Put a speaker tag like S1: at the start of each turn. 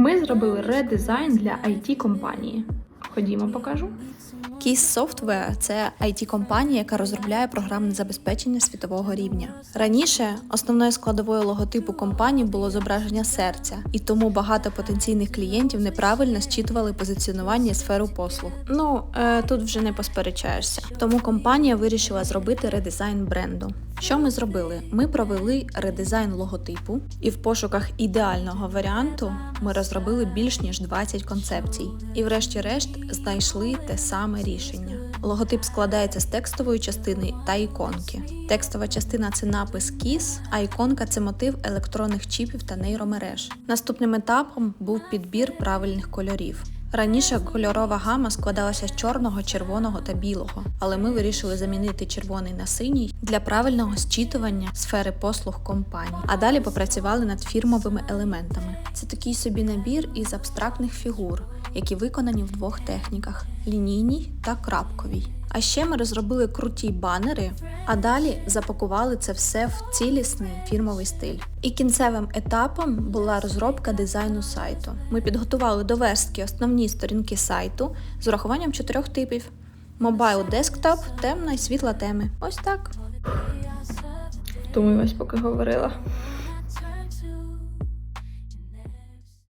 S1: Ми зробили редизайн для it компанії. Ходімо, покажу.
S2: Keys Software – це IT-компанія, яка розробляє програмне забезпечення світового рівня. Раніше основною складовою логотипу компанії було зображення серця, і тому багато потенційних клієнтів неправильно зчитували позиціонування і сферу послуг. Ну е, тут вже не посперечаєшся. Тому компанія вирішила зробити редизайн бренду. Що ми зробили? Ми провели редизайн логотипу, і в пошуках ідеального варіанту ми розробили більш ніж 20 концепцій. І, врешті-решт, знайшли те саме рішення. Логотип складається з текстової частини та іконки. Текстова частина це напис KISS, а іконка це мотив електронних чіпів та нейромереж. Наступним етапом був підбір правильних кольорів. Раніше кольорова гама складалася з чорного, червоного та білого, але ми вирішили замінити червоний на синій для правильного зчитування сфери послуг компанії. А далі попрацювали над фірмовими елементами. Це такий собі набір із абстрактних фігур, які виконані в двох техніках: лінійній та крапковій. А ще ми розробили круті банери, а далі запакували це все в цілісний фірмовий стиль. І кінцевим етапом була розробка дизайну сайту. Ми підготували до верстки основні сторінки сайту з урахуванням чотирьох типів: мобайл, десктоп, темна і світла теми. Ось так.
S1: Втомилась, поки говорила.